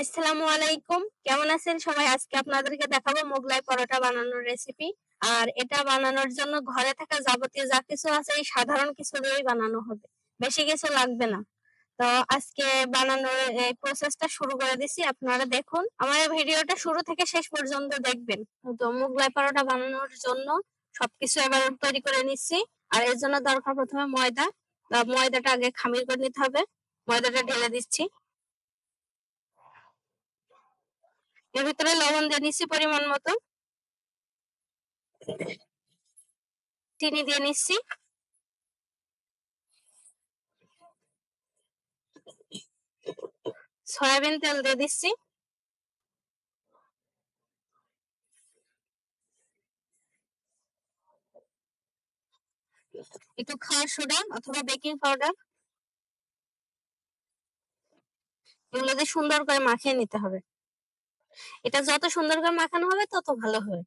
আসসালামু আলাইকুম। কেমন আছেন সবাই? আজকে আপনাদেরকে দেখাবো মোগলাই পরোটা বানানোর রেসিপি আর এটা বানানোর জন্য ঘরে থাকা যাবতীয় যা কিছু আছে, এই সাধারণ কিছু দিয়েই বানানো হবে। বেশি কিছু লাগবে না। তো আজকে বানানোর এই প্রসেসটা শুরু করে দিছি। আপনারা দেখুন। আমার ভিডিওটা শুরু থেকে শেষ পর্যন্ত দেখবেন। তো মোগলাই পরোটা বানানোর জন্য সবকিছু এবার তৈরি করে নিচ্ছি। আর এর জন্য দরকার প্রথমে ময়দা। ময়দাটা আগে খামির করে নিতে হবে। ময়দাটা ঢেলে দিচ্ছি। এর ভিতরে লবণ দিয়ে নিচ্ছি পরিমাণ মতো। চিনি দিয়ে নিচ্ছি। সয়াবিন তেল দিয়ে দিচ্ছি। একটু খাওয়ার সোডা অথবা বেকিং পাউডার। এগুলো দিয়ে সুন্দর করে মাখিয়ে নিতে হবে। এটা যত সুন্দর করে মাখানো হবে, তত ভালো হবে।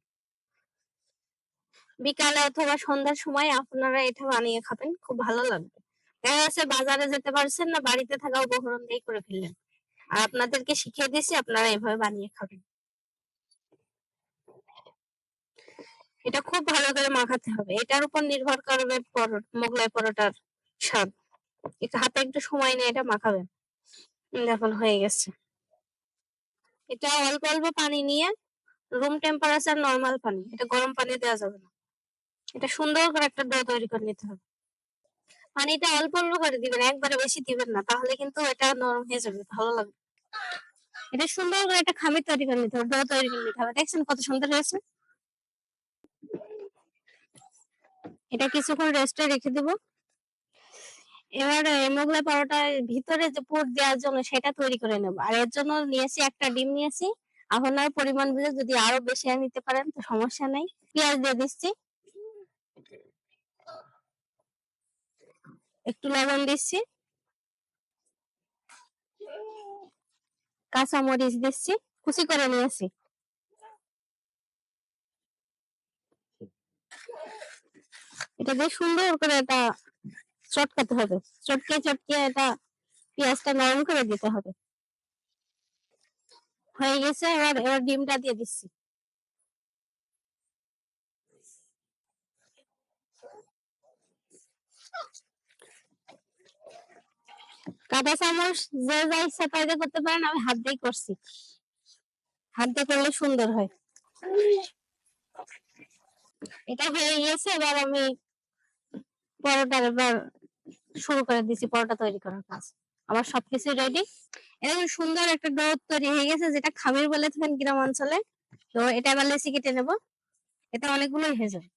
বিকালে অথবা সন্ধ্যার সময় আপনারা এটা বানিয়ে খাবেন, খুব ভালো লাগবে। যাচ্ছে বাজারে যেতে পারছেন না, বাড়িতে থাকা উপকরণ দিয়ে করে ফেললেন। আর আপনাদেরকে শিখিয়ে দিয়েছি, আপনারা এভাবে বানিয়ে খাবেন। এটা খুব ভালো করে মাখাতে হবে। এটার উপর নির্ভর করবে মোগলাই পরোটার স্বাদ। হাতে একটু সময় নিয়ে এটা মাখাবেন। দেখুন, হয়ে গেছে। এটা অল্প অল্প পানি নিয়ে রুম টেম্পারেচার নর্মাল পানি, এটা গরম পানি দেওয়া যাবে না। এটা সুন্দর করে একটা ডো তৈরি করে নিতে হবে। পানিটা অল্প অল্প করে দিবেন, একবারে বেশি দিবেন না, তাহলে কিন্তু এটা নরম হয়ে যাবে, ভালো লাগবে। এটা সুন্দর করে একটা খামির তৈরি করে নিতে হবে ডো তৈরি করে নিতে হবে। দেখছেন কত সুন্দর হয়েছে? এটা কিছুক্ষণ রেস্টে রেখে দেব। এবার মোগলাই পরোটার ভিতরে যে পুর দেওয়ার জন্য সেটা তৈরি করে নেব। আর এর জন্য নিয়েছি একটা ডিম নিয়েছি। আপনার পরিমাণ বুঝে যদি আরও বেশি নিতে পারেন, তো সমস্যা নাই। পেঁয়াজ দিয়ে দিচ্ছি। একটু লবণ দিচ্ছি। কাঁচা মরিচ দিচ্ছি। কুচি করে নিয়েছি। এটা দিয়ে সুন্দর করে এটা চটকাতে হবে। চটকে চটকে এটা পেঁয়াজটা নরম করে দিতে হবে। হয়ে গেছে, এবার এবার ডিমটা দিয়ে দিচ্ছি। কাঁটা চামচ যে যা ইচ্ছা তাই করতে পারেন, আমি হাত দিয়ে করছি। হাত দিয়ে করলে সুন্দর হয়। এটা হয়ে গেছে, এবার আমি পরোটার এবার শুরু করে দিছি পরোটা তৈরি করার কাজ। আমার সবকিছু রেডি এরকম সুন্দর একটা ডো তৈরি হয়ে গেছে, যেটা খামির বলে থাকেন গ্রাম অঞ্চলে। তো এটা এবার লেসি কেটে নেব। এটা অনেকগুলোই হয়ে যাবে।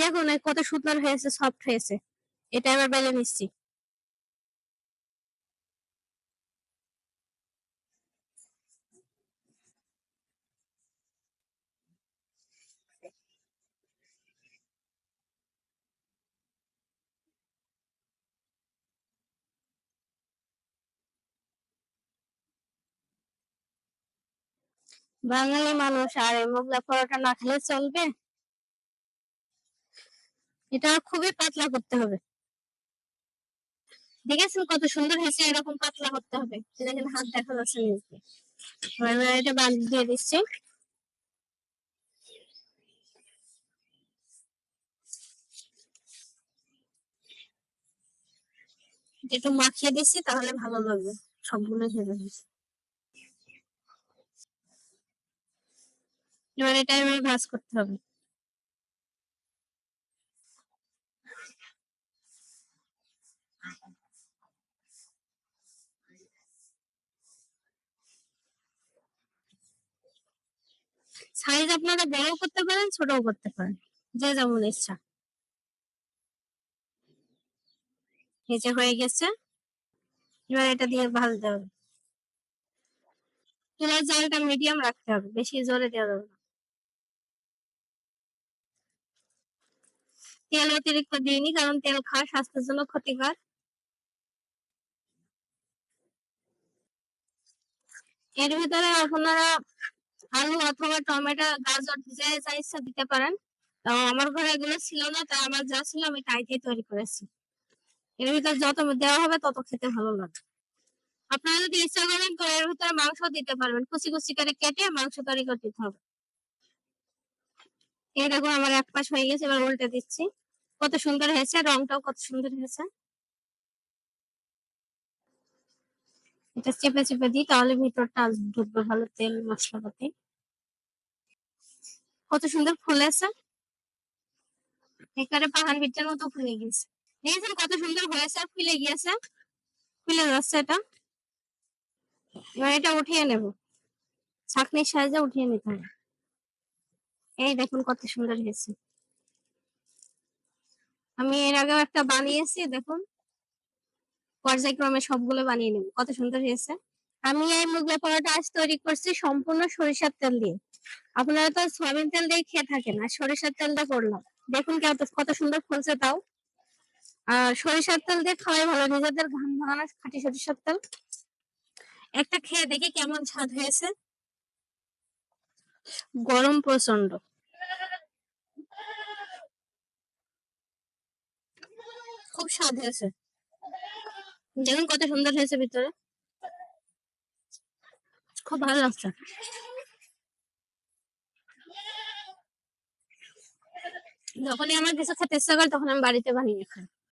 দেখুন কত সুন্দর হয়েছে সফট হয়েছে। এটা এবার বেলে নিচ্ছি। বাঙালি মানুষ, আর এই মোগলা পরোটা না খেলে চলবে? এটা খুবই পাতলা করতে হবে। দেখেছেন কত সুন্দর হয়েছে এরকম পাতলা করতে হবে? হাত দেখা যাচ্ছে এটা বাদ দিয়ে দিচ্ছি। একটু মাখিয়ে দিচ্ছি, তাহলে ভালো লাগবে। সবগুলো ভেজে দিচ্ছি এবার এটা এবার ভাজ করতে হবে। সাইজ আপনারা বড় করতে পারেন, ছোটও করতে পারেন। যে যেমন ইচ্ছা। নিচে হয়ে গেছে। এবার এটা দিয়ে ভাজতে হবে। চুলার জালটা মিডিয়াম রাখতে হবে, বেশি জোরে দেওয়া যাবে না। তেল অতিরিক্ত দিইনি, কারণ তেল খাওয়া স্বাস্থ্যের জন্য ক্ষতিকর। এর ভিতরে আপনারা আলু অথবা টমেটো, গাজর যে যা ইচ্ছা দিতে পারেন। আমার ঘরে এগুলো ছিল না তাই আমার যা ছিল আমি তাই দিয়ে তৈরি করেছি। এর ভিতরে যত দেওয়া হবে তত খেতে ভালো লাগে আপনারা যদি ইচ্ছা করেন তো এর ভিতরে মাংস দিতে পারবেন। কুচি কুচি করে কেটে মাংস তৈরি করে দিতে হবে। এই দেখো আমার এক পাশ হয়ে গেছে, এবার উল্টে দিচ্ছি। কত সুন্দর হয়েছে রংটাও কত সুন্দর হয়েছে। এটা চেপে চেপে দিই, তাহলে ভিতরটা ঢুকবে ভালো তেল, মশলাপাতি। কত সুন্দর ফুলেছে এখানে পাহাড় বিটার মতো ফুলে গেছে দেখেছেন কত সুন্দর হয়েছে আর ফুলে গিয়েছে? ফুলে যাচ্ছে এটা। এবার এটা উঠিয়ে নেব। ছাকনির সাহায্যে উঠিয়ে নিতে হবে। এই দেখুন কত সুন্দর হয়েছে। আমি এর আগেও একটা বানিয়েছি, দেখুন। পর্যায়ক্রমে সবগুলো বানিয়ে নেব, কত সুন্দর হয়েছে। আমি এই মুগলা পরোটা আজ তৈরি করছি সম্পূর্ণ সরিষার তেল দিয়ে। আপনারা তো সয়াবিন তেল দিয়ে খেয়ে থাকেন, আর সরিষার তেলটা করলাম। দেখুন কত কত সুন্দর ফুলছে তাও। আর সরিষার তেল দিয়ে খাওয়াই ভালো, নিজেদের ঘাম ভাঙানো খাঁটি সরিষার তেল। একটা খেয়ে দেখি কেমন স্বাদ হয়েছে। গরম প্রচণ্ড খুব স্বাদ হয়েছে দেখুন কত সুন্দর হয়েছে ভিতরে। খুব ভালো লাগছে। যখনই আমার কিছু খেতে ইচ্ছা করে, তখন আমি বাড়িতে বানিয়ে খাই।